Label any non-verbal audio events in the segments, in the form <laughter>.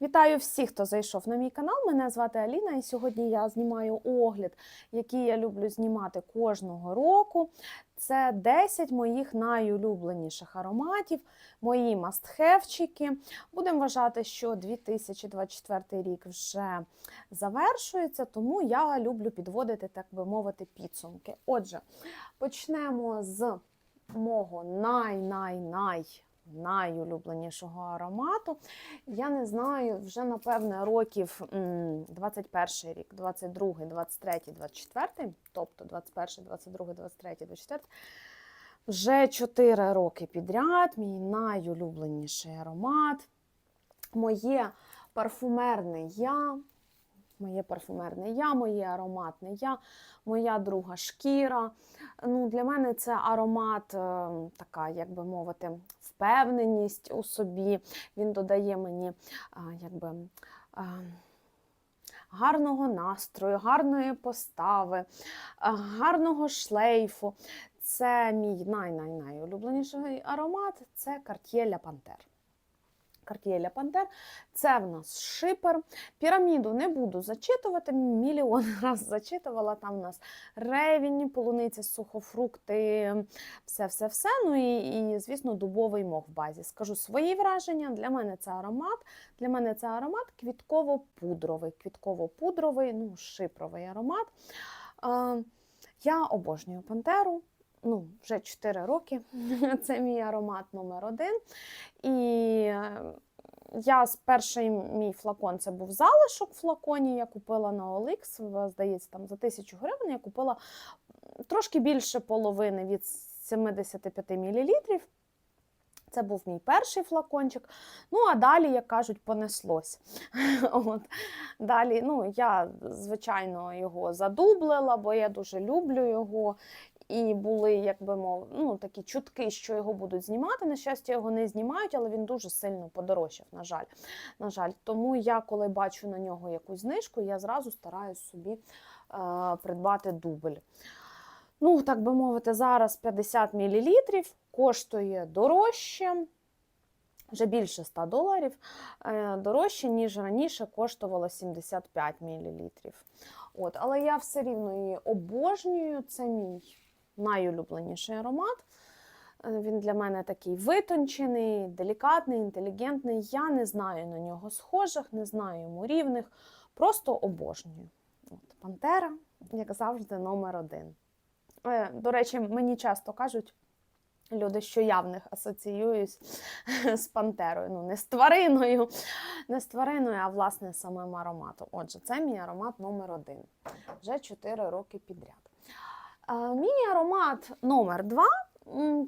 Вітаю всіх, хто зайшов на мій канал. Мене звати Аліна, і сьогодні я знімаю огляд, який я люблю знімати кожного року. Це 10 моїх найулюбленіших ароматів, мої мастхевчики. Будемо вважати, що 2024 рік вже завершується, тому я люблю підводити, так би мовити, підсумки. Отже, почнемо з мого най-най-най найулюбленішого аромату. Я не знаю, вже напевне років 21 рік, 22, 23, 24, тобто 21, 22, 23, 24. Вже 4 роки підряд, мій найулюбленіший аромат. Моє парфумерне я, моє парфумерне я, моє ароматне я, моя друга шкіра. Ну, Для мене це аромат, е, така, як би мовити, впевненість у собі. Він додає мені якби, гарного настрою, гарної постави, гарного шлейфу. Це мій най-най-найулюбленіший аромат це Cartier Panthère. La Panthère – це в нас шипер. Піраміду не буду зачитувати, мільйон <laughs> раз зачитувала. Там у нас ревінь, полуниця, сухофрукти, все-все-все. Ну і, і, звісно, дубовий мох в базі. Скажу свої враження. Для мене це аромат. Для мене це аромат квітково-пудровий. Квітково-пудровий, ну, шипровий аромат. Я обожнюю пантеру. Ну, вже 4 роки. <laughs> Це мій аромат номер один. І я з перший мій флакон це був залишок в флаконі. Я купила на OLX, здається, там за тисячу гривень я купила трошки більше половини від 75 мл. Це був мій перший флакончик. Ну, а далі, як кажуть, понеслось. <laughs> От. Далі, ну, я, звичайно, його задублила, бо я дуже люблю його. І були, як би мов, ну, такі чутки, що його будуть знімати. На щастя, його не знімають, але він дуже сильно подорожчав, на жаль. На жаль. Тому я, коли бачу на нього якусь знижку, я зразу стараюсь собі е, придбати дубль. Ну, так би мовити, зараз 50 мл коштує дорожче, вже більше 100 доларів, е, дорожче, ніж раніше коштувало 75 мл. От, але я все рівно її обожнюю. Це мій найулюбленіший аромат. Е, Він для мене такий витончений, делікатний, інтелігентний. Я не знаю на нього схожих, не знаю йому рівних. Просто обожнюю. От, Пантера, як завжди, номер один. Е, До речі, мені часто кажуть. Люди, що я в них асоціююсь <laughs> з пантерою. Ну, не з твариною, не з твариною, а власне самим ароматом. Отже, це мій аромат номер один. Вже 4 роки підряд. Е, Мій аромат номер 2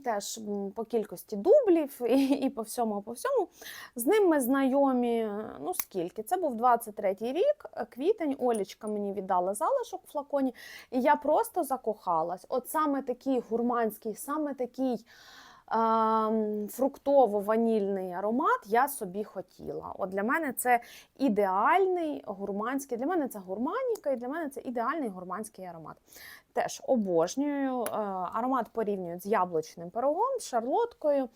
теж по кількості дублів <laughs> і, і по всьому, по всьому. З ним ми знайомі, е, ну скільки? Це був 23-й рік, е, квітень, Олічка мені віддала залишок в флаконі, і я просто закохалась. От саме такий гурманський, саме такий фруктово-ванільний аромат я собі хотіла. От для мене це ідеальний гурманський, для мене це гурманіка, і для мене це ідеальний гурманський аромат. Теж обожнюю. Е, Аромат порівнюють з яблучним пирогом, з шарлоткою.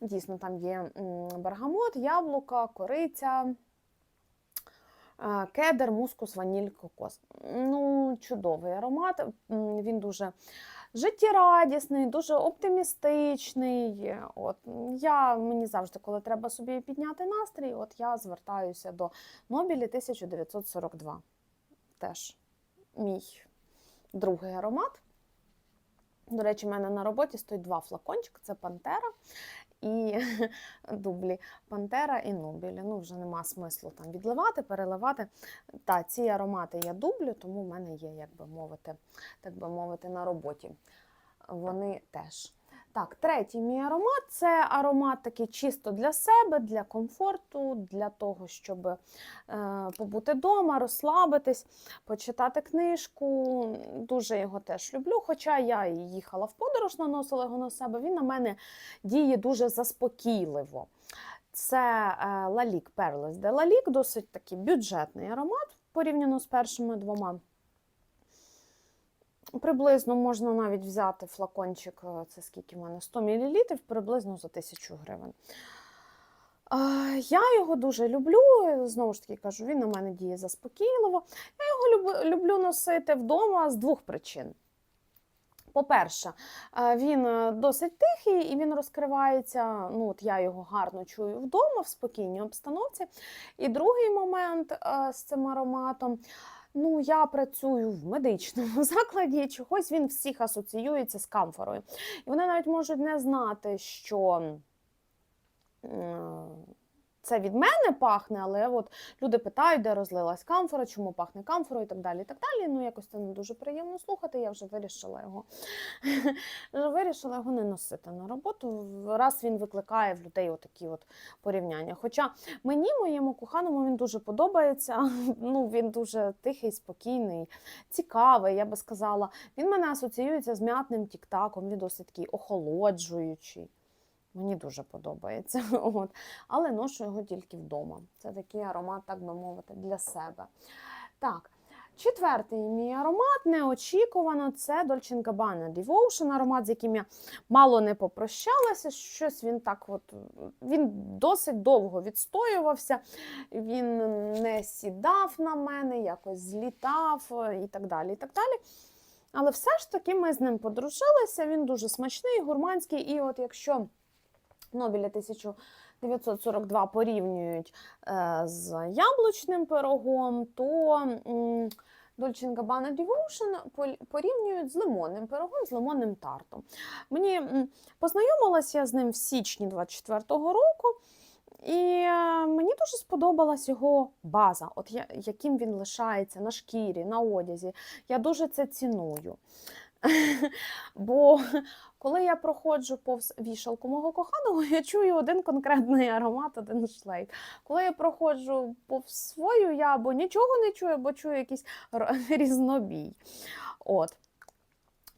Дійсно, там є бергамот, яблука, кориця. е, Кедр, мускус, ваніль, кокос. Ну, чудовий аромат. Він дуже життєрадісний, дуже оптимістичний. От я мені завжди, коли треба собі підняти настрій, от я звертаюся до Нобілі 1942. Теж мій другий аромат. До речі, в мене на роботі стоїть два флакончики: це Пантера і <laughs> дублі Пантера і Нобілі. Ну, вже нема смислу там відливати, переливати. Та, ці аромати я дублю, тому в мене є, як би мовити, так би мовити, на роботі. Вони теж. Так, третій мій аромат це аромат такий чисто для себе, для комфорту, для того, щоб е, побути вдома, розслабитись, почитати книжку. Дуже його теж люблю. Хоча я і їхала в подорож, наносила його на себе, він на мене діє дуже заспокійливо. Це е, Lalique Perles de Lalique, досить такий бюджетний аромат порівняно з першими двома. Приблизно можна навіть взяти флакончик, е, це скільки в мене 100 мл, приблизно за 1000 гривень. Я його дуже люблю. Знову ж таки кажу, він на мене діє заспокійливо. Я його люблю носити вдома з двох причин. По-перше, е, він е, досить тихий і він розкривається. Ну, от я його гарно чую вдома в спокійній обстановці. І другий момент з цим ароматом. Ну, я працюю в медичному <laughs> закладі, чогось він всіх асоціюється з камфорою. І вони навіть можуть не знати, що це від мене пахне, але от люди питають, де розлилась камфора, чому пахне камфорою і так далі. І так далі. Ну, якось це не дуже приємно слухати. Я вже вирішила його <laughs> вирішила його не носити на роботу. Раз він викликає в людей отакі от порівняння. Хоча мені, моєму коханому, він дуже подобається. <laughs> Ну, він дуже тихий, спокійний, цікавий, я би сказала. Він мене асоціюється з м'ятним тік-таком, він досить такий охолоджуючий. Мені дуже подобається. <laughs> От. Але ношу його тільки вдома. Це такий аромат, так би мовити, для себе. Так. Четвертий мій аромат неочікувано це Dolce Gabbana Devotion, аромат, з яким я мало не попрощалася. Щось він так от він досить довго відстоювався, він не сідав на мене, якось злітав е, і так далі. і так далі. Але все ж таки ми з ним подружилися. Він дуже смачний, гурманський. І от якщо Нобеля 1942 порівнюють е, з яблучним пирогом, то Dolce Gabbana Devotion порівнюють з лимонним пирогом, з лимонним тартом. Мені познайомилася я з ним в січні 24-го року, і е, мені дуже сподобалась його база, от я, яким він лишається на шкірі, на одязі. Я дуже це ціную. <laughs> Бо коли я проходжу повз вішалку мого коханого, <laughs> я чую один конкретний аромат, один шлейф. Коли я проходжу повз свою, я або нічого не чую, або чую якийсь <laughs> різнобій. От.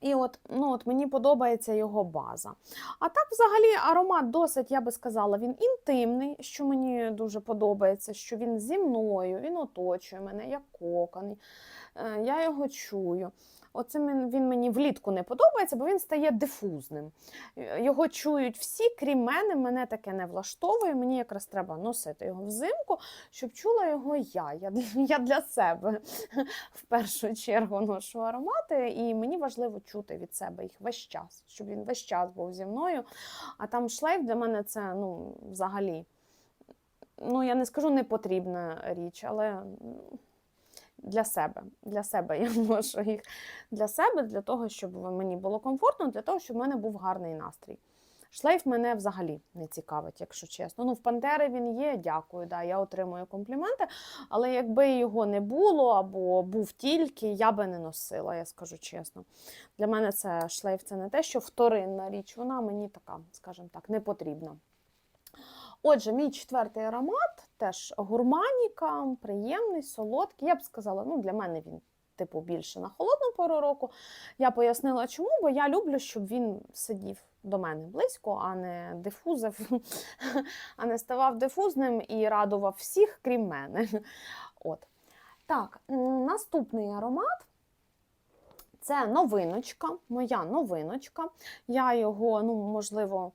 І от, ну, от мені подобається його база. А так, взагалі, аромат досить, я би сказала, він інтимний, що мені дуже подобається, що він зі мною, він оточує мене, як кокон. Е, Я його чую. Оце він, мені влітку не подобається, бо він стає дифузним. Е, Його чують всі, крім мене, мене таке не влаштовує. Мені якраз треба носити його взимку, щоб чула його я. Я, <laughs> я для себе в першу чергу ношу аромати, і мені важливо чути від себе їх весь час, щоб він весь час був зі мною. А там шлейф для мене це ну, взагалі. Ну, я не скажу не потрібна річ, але для себе. Для себе я <laughs> ношу їх для себе, для того, щоб мені було комфортно, для того, щоб в мене був гарний настрій. Шлейф мене взагалі не цікавить, якщо чесно. Ну, в Пантери він є, дякую, да, я отримую компліменти. Але якби його не було або був тільки, я би не носила, я скажу чесно. Для мене це шлейф це не те, що вторинна річ, вона мені така, скажімо так, не потрібна. Отже, мій четвертий аромат теж гурманіка, приємний, солодкий. Я б сказала, ну для мене він типу більше на холодну пору року. Я пояснила, чому, бо я люблю, щоб він сидів до мене близько, а не дифузив, <laughs> а не ставав дифузним і радував всіх, крім мене. <laughs> От. Так, наступний аромат. Це новиночка, моя новиночка. Я його, ну, можливо,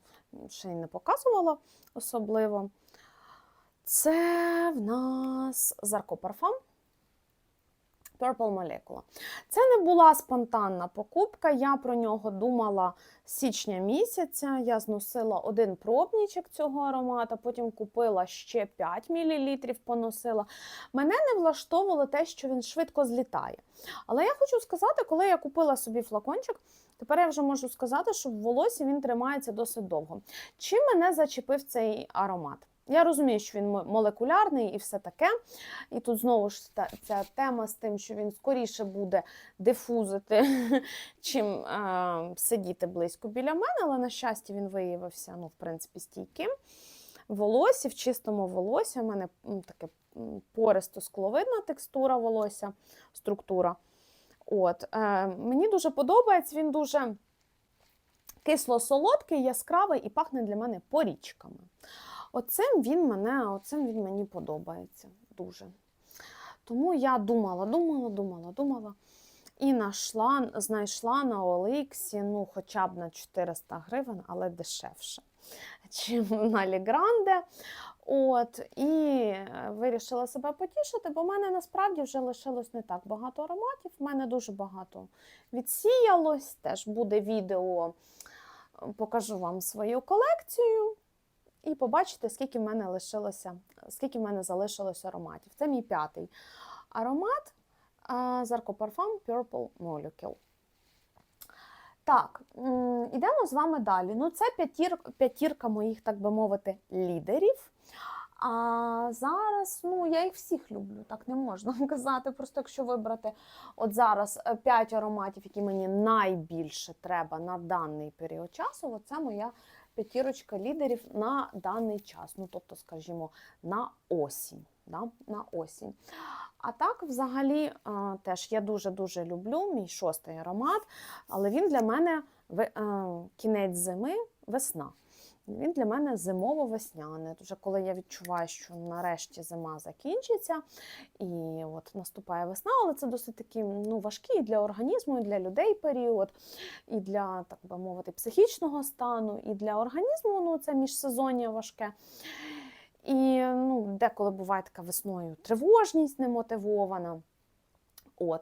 ще й не показувала особливо. Це в нас Zarco Parfum Purple Molecula. Це не була спонтанна покупка. Я про нього думала січня місяця. Я зносила один пробничок цього аромата, потім купила ще 5 мл, поносила. Мене не влаштовувало те, що він швидко злітає. Але я хочу сказати, коли я купила собі флакончик, тепер я вже можу сказати, що в волосі він тримається досить довго. Чим мене зачепив цей аромат? Я розумію, що він молекулярний і все таке. І тут знову ж та- ця тема з тим, що він скоріше буде дифузити, <laughs> чим е, сидіти близько біля мене, але на щастя він виявився, ну, в принципі, стійким. Волосі, в чистому волосі, у мене таке пористо скловидна текстура волосся, структура. От, е, мені дуже подобається, він дуже кисло-солодкий, яскравий і пахне для мене порічками. Оцим він мене, оцим він мені подобається дуже. Тому я думала, думала, думала, думала. І нашла, знайшла на Оликсі, ну, хоча б на 400 гривень, але дешевше, чим на Лігранде. От, і е, вирішила себе потішити, бо в мене насправді вже лишилось не так багато ароматів. В мене дуже багато відсіялось. Теж буде відео, покажу вам свою колекцію. І побачите, скільки в мене лишилося, скільки в мене залишилось ароматів. Це мій п'ятий аромат Parfum Purple Molecule. Так, ідемо з вами далі. Ну, це п'ятір, п'ятірка моїх, так би мовити, лідерів. А зараз, ну, я їх всіх люблю, так не можна <laughs> казати. Просто якщо вибрати от зараз 5 ароматів, які мені найбільше треба на даний період часу, от це моя п'ятірочка лідерів на даний час. Ну, тобто, скажімо, на осінь. Да? На осінь. А так, взагалі, теж я дуже-дуже люблю мій шостий аромат, але він для мене в кінець зими, весна. Він для мене зимово-весняний. Вже коли я відчуваю, що нарешті зима закінчиться, і от наступає весна, але це досить таки ну, важкий для організму, і для людей період, і для, так би мовити, психічного стану, і для організму ну, це міжсезоння важке. І ну, деколи буває така весною тривожність немотивована. От.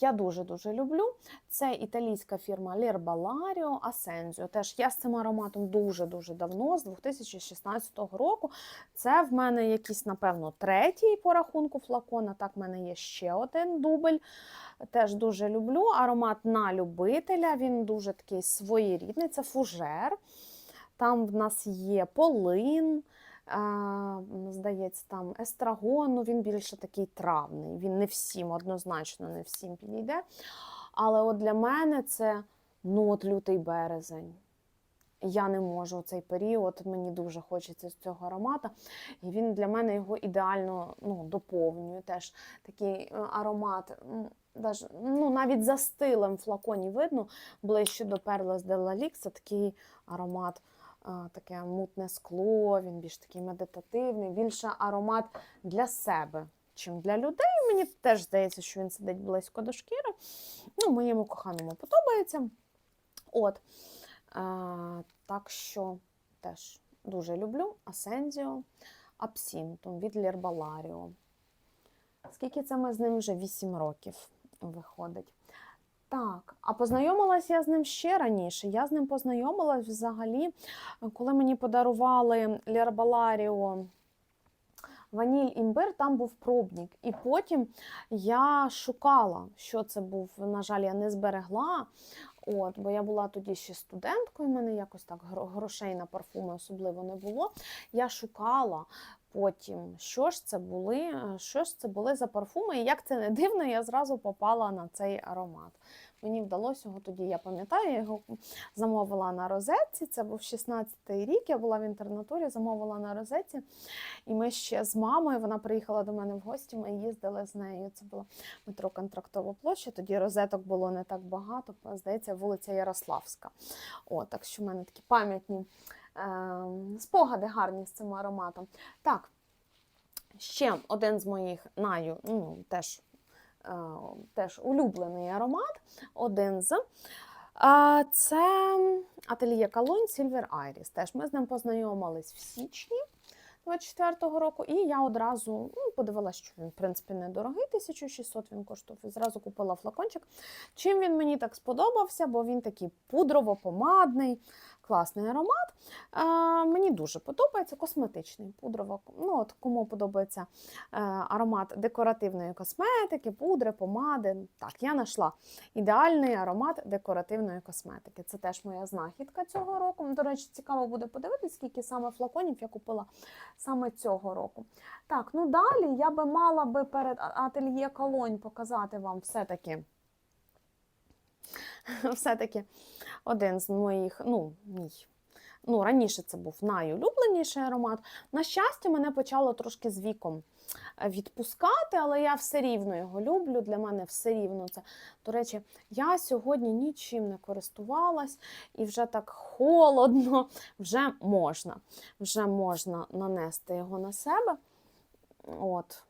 Я дуже-дуже люблю. Це італійська фірма L'Herbalario Ascensio. Теж я з цим ароматом дуже-дуже давно, з 2016 року. Це в мене якийсь, напевно, третій по рахунку флакона. Так, в мене є ще один дубль. Теж дуже люблю. Аромат на любителя, він дуже такий своєрідний, це фужер. Там в нас є полин. Здається, там естрагон, ну він більше такий травний. Він не всім, однозначно не всім підійде. Але от для мене це ну, от лютий березень. Я не можу у цей період, мені дуже хочеться з цього аромата. І він для мене його ідеально ну, доповнює. Теж такий е, аромат, ну, навіть за стилем флаконі видно, ближче до de la Lix, це такий аромат таке мутне скло, він більш такий медитативний, більше аромат для себе, чим для людей. Мені теж здається, що він сидить близько до шкіри. Ну, моєму коханому подобається. От. А, так що теж дуже люблю Асензіо Абсінтум від Лербаларіо. Скільки це ми з ним вже 8 років виходить. Так, а познайомилася я з ним ще раніше. Я з ним познайомилась взагалі, коли мені подарували Лербаларіо ваніль імбир, там був пробник. І потім я шукала, що це був. На жаль, я не зберегла. От, бо я була тоді ще студенткою, в мене якось так грошей на парфуми особливо не було. Я шукала потім, що ж це були, е, що ж це були за парфуми, і як це не дивно, я зразу попала на цей аромат. Мені вдалося його тоді, я пам'ятаю, я його замовила на розетці. Це був 16-й рік. Я була в інтернатурі, замовила на розетці. І ми ще з мамою, вона приїхала до мене в гості, ми їздили з нею. Це було метро Контрактова площа. Тоді розеток було не так багато. Здається, вулиця Ярославська. О, так що в мене такі пам'ятні спогади гарні з цим ароматом. Так, ще один з моїх наю, ну, теж, е, теж улюблений аромат. Один з. Це ательє Silver Iris. Теж ми з ним познайомились в січні 24-го року, і я одразу ну, подивилася, що він, в принципі, недорогий, 1600 він коштував. І зразу купила флакончик. Чим він мені так сподобався, бо він такий пудрово-помадний, класний аромат. А, мені дуже подобається косметичний пудрово. Ну, от Кому подобається е, аромат декоративної косметики, пудри, помади. Так, я знайшла ідеальний аромат декоративної косметики. Це теж моя знахідка цього року. До речі, цікаво буде подивитися, скільки саме флаконів я купила саме цього року. Так, ну далі я би мала би перед ательє Колонь показати вам все-таки. <laughs> Все-таки один з моїх, ну, мій. Ну, раніше це був найулюбленіший аромат. На щастя, мене почало трошки з віком е, відпускати, але я все рівно його люблю. Для мене все рівно це. До речі, я сьогодні нічим не користувалась і вже так холодно, <laughs> вже можна. Вже можна нанести його на себе. От.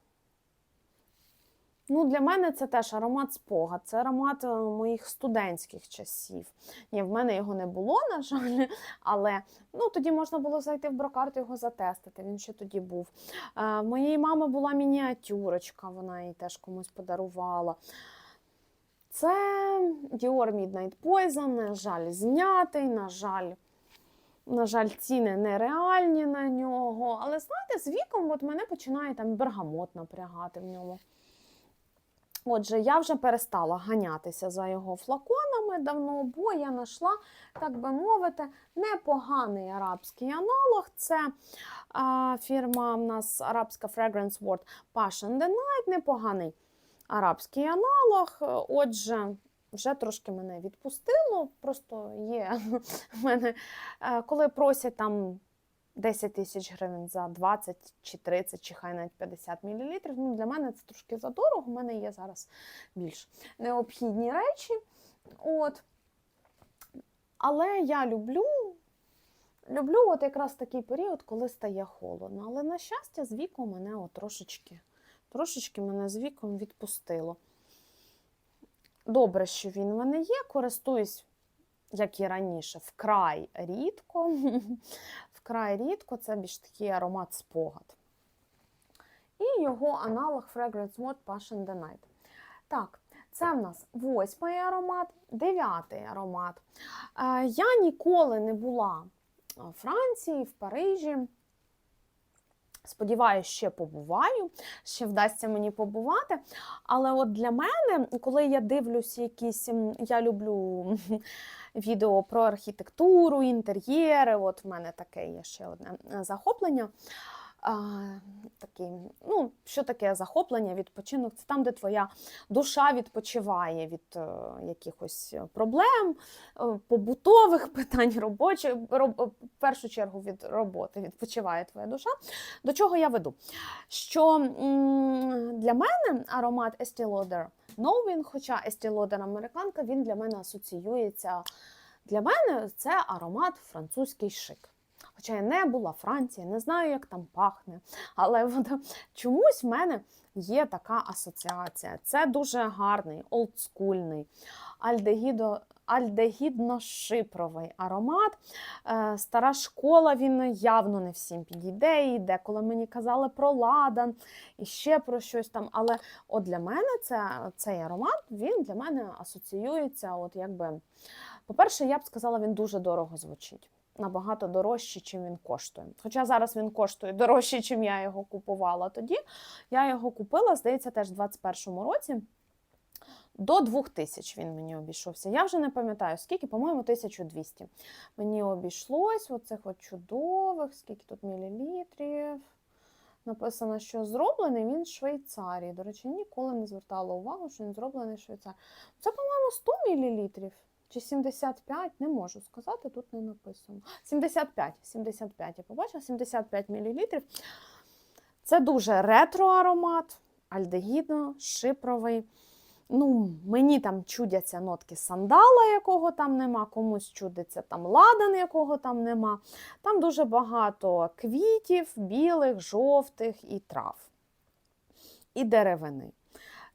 Ну, для мене це теж аромат спогад, це аромат е, моїх студентських часів. Ні, в мене його не було, <laughs> на жаль, але ну, тоді можна було зайти в брокарт і його затестити. Він ще тоді був. Е, моєї мами була мініатюрочка, вона її теж комусь подарувала. Це Dior Midnight Poison, на жаль, знятий, на жаль. На жаль, ціни нереальні на нього. Але знаєте, з віком от мене починає там бергамот напрягати в ньому. Отже, я вже перестала ганятися за його флаконами давно, бо я знайшла, так би мовити, непоганий арабський аналог. Це а, фірма в нас арабська Fragrance World Passion the Night, непоганий арабський аналог. Отже, вже трошки мене відпустило. Просто є <laughs> в мене, е, коли просять там 10 тисяч гривень за 20 чи 30, чи хай навіть 50 мл. Ну, для мене це трошки задорого. У мене є зараз більш необхідні речі. От. Але я люблю. Люблю от якраз такий період, коли стає холодно. Але, на щастя, з віком мене от трошечки, трошечки мене з віком відпустило. Добре, що він в мене є, користуюсь, як і раніше, вкрай рідко. <laughs> Вкрай рідко це більш такий аромат спогад. І його аналог Fragrance Mode Passion the Night. Так, це в нас восьмий аромат, дев'ятий аромат. Е, Я ніколи не була в Франції, в Парижі. Сподіваюсь, ще побуваю, ще вдасться мені побувати. Але от для мене, коли я дивлюсь якісь, я люблю відео про архітектуру, інтер'єри, от в мене таке є ще одне е, захоплення. А, такий, ну, що таке захоплення, відпочинок? Це там, де твоя душа відпочиває від е, якихось проблем, е, побутових <laughs> питань, робочих, роб, в першу чергу від роботи відпочиває твоя душа. До чого я веду? Що м, для мене аромат Estee Lauder Knowing, хоча Estee Lauder американка, він для мене асоціюється. Для мене це аромат французький шик. Хоча я не була Франції, не знаю, як там пахне. Але от, чомусь в мене є така асоціація. Це дуже гарний, олдскульний, альдегідо, альдегідно-шипровий аромат. Е, стара школа, він явно не всім підійде. І деколи мені казали про ладан і ще про щось там. Але от для мене це, цей аромат він для мене асоціюється. от якби... По-перше, я б сказала, він дуже дорого звучить набагато дорожче, чим він коштує. Хоча зараз він коштує дорожче, чим я його купувала тоді. Я його купила, здається, теж в 21-му році. До 2000 він мені обійшовся. Я вже не пам'ятаю, скільки, по-моєму, 1200. Мені обійшлось оцих от чудових, скільки тут мілілітрів. Написано, що зроблений він в Швейцарії. До речі, ніколи не звертала увагу, що він зроблений в Швейцарії. Це, по-моєму, 100 мл. Чи 75, не можу сказати, тут не написано. 75, 75, я побачила, 75 мл. Це дуже ретро-аромат, альдегідно, шипровий. Ну, Мені там чудяться нотки сандала, якого там нема, комусь чудиться там ладан, якого там нема. Там дуже багато квітів, білих, жовтих і трав, і деревини.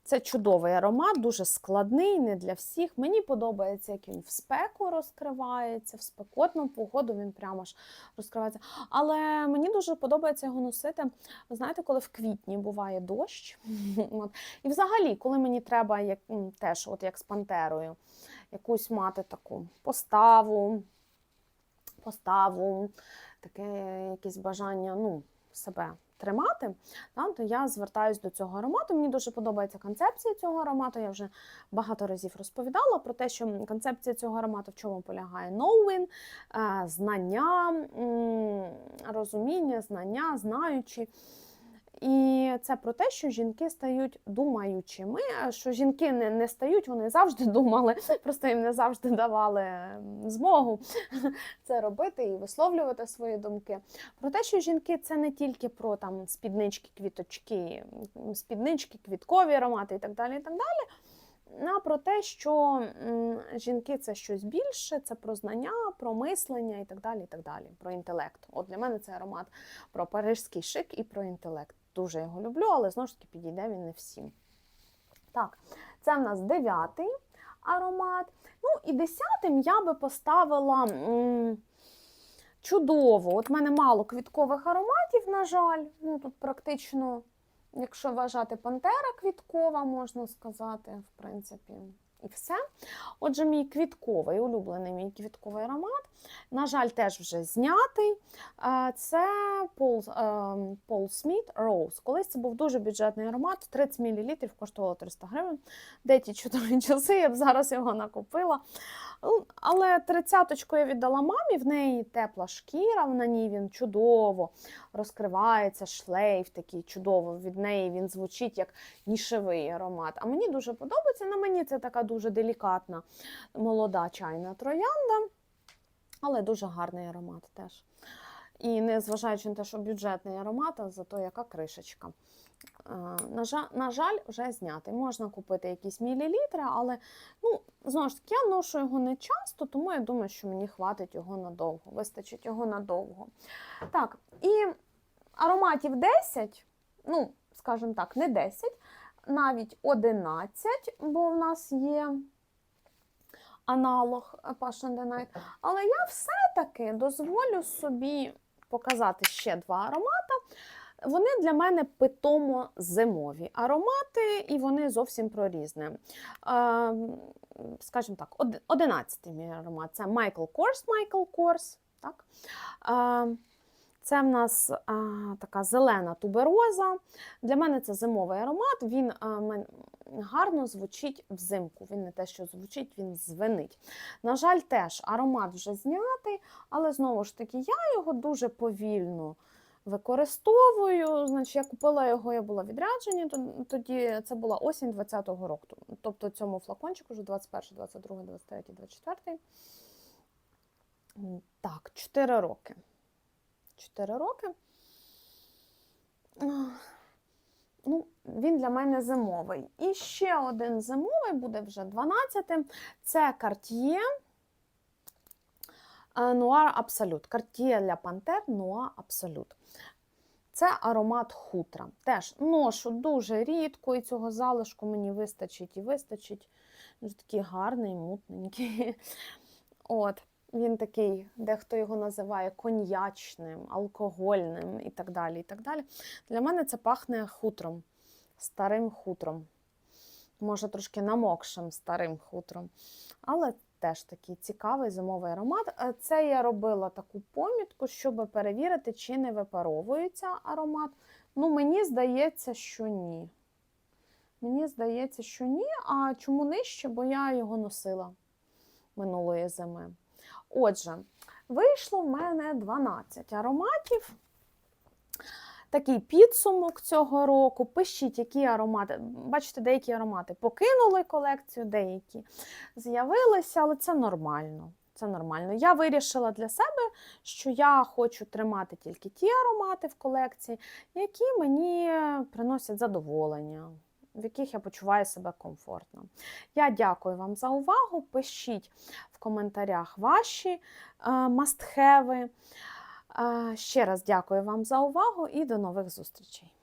Це чудовий аромат, дуже складний, не для всіх. Мені подобається, як він в спеку розкривається, в спекотну погоду він прямо ж розкривається. Але мені дуже подобається його носити. Знаєте, коли в квітні буває дощ. <laughs> І взагалі, коли мені треба як, теж, от як з пантерою, якусь мати таку поставу, поставу, таке якесь бажання ну, себе тримати, то я звертаюсь до цього аромату. Мені дуже подобається концепція цього аромату. Я вже багато разів розповідала про те, що концепція цього аромату в чому полягає knowing, е, знання, розуміння, знання, знаючи. І це про те, що жінки стають думаючими, що жінки не не стають, вони завжди <laughs> думали, просто їм не завжди давали змогу <laughs> це робити і висловлювати свої думки. Про те, що жінки це не тільки про там спіднички, квіточки, спіднички, квіткові аромати і так далі. і так далі. А про те, що жінки це щось більше, це про знання, про мислення і так далі. і так далі, Про інтелект. От для мене це аромат про парижський шик і про інтелект. Дуже його люблю, але знову ж таки підійде він не всім. Так, це в нас дев'ятий аромат. Ну і десятим я би поставила м, чудово. От в мене мало квіткових ароматів, на жаль. Ну тут практично, якщо вважати пантера квіткова, можна сказати, в принципі, і все. Отже, мій квітковий, улюблений мій квітковий аромат. На жаль, теж вже знятий. Е, Це Пол, Пол Сміт Роуз. Колись це був дуже бюджетний аромат, 30 мл коштувало 300 гривень. Де ті чудові <laughs> часи, я б зараз його накупила. Ну, Але тридцяточку я віддала мамі, в неї тепла шкіра, на ній він чудово розкривається, шлейф такий чудово. Від неї він звучить як нішевий аромат. А мені дуже подобається. На мені це така дуже делікатна молода чайна троянда, але дуже гарний аромат теж. І не зважаючи на те, що бюджетний аромат, а зато яка кришечка. На жаль, на жаль, вже знятий. Можна купити якісь мілілітри, але ну, знову ж таки, я ношу його не часто, тому я думаю, що мені хватить його надовго, вистачить його надовго. Так, і ароматів 10, ну, скажімо так, не 10, навіть 11, бо в нас є аналог Passion the Night. Але я все-таки дозволю собі показати ще два аромати. Вони для мене питомо зимові аромати, і вони зовсім про різне. Е, Скажімо так, од- одинадцятий мій аромат це Michael Kors, Michael Kors. Так? Це в нас а, така зелена тубероза. Для мене це зимовий аромат. Він а, мен- гарно звучить взимку. Він не те, що звучить, він звенить. На жаль, теж аромат вже знятий, але знову ж таки, я його дуже повільно використовую. Значить, я купила його, я була відряджені, тоді це була осінь 20-го року. Тобто цьому флакончику вже 21, 22, 23, 24. Так, 4 роки. 4 роки. Ну, він для мене зимовий. І ще один зимовий буде вже 12-м. Це Cartier е, Noir Absolute. Cartier La Panthère Noir Absolute. Це аромат хутра. Теж ношу дуже рідко, і цього залишку мені вистачить і вистачить. Він такий гарний, мутненький. <laughs> От. Він такий, дехто його називає коньячним, алкогольним і так далі. і так далі. Для мене це пахне хутром, старим хутром. Може, трошки намокшим старим хутром. Але теж такий цікавий зимовий аромат. Е, Це я робила таку помітку, щоб перевірити, чи не випаровується аромат. Ну, мені здається, що ні. Мені здається, що ні. А чому нижче? Бо я його носила минулої зими. Отже, вийшло в мене 12 ароматів. Такий підсумок цього року. Пишіть, які аромати. Бачите, деякі аромати покинули колекцію, деякі з'явилися, але це нормально. Це нормально. Я вирішила для себе, що я хочу тримати тільки ті аромати в колекції, які мені приносять задоволення, в яких я почуваю себе комфортно. Я дякую вам за увагу. Пишіть в коментарях ваші мастхеви. Ще раз дякую вам за увагу і до нових зустрічей.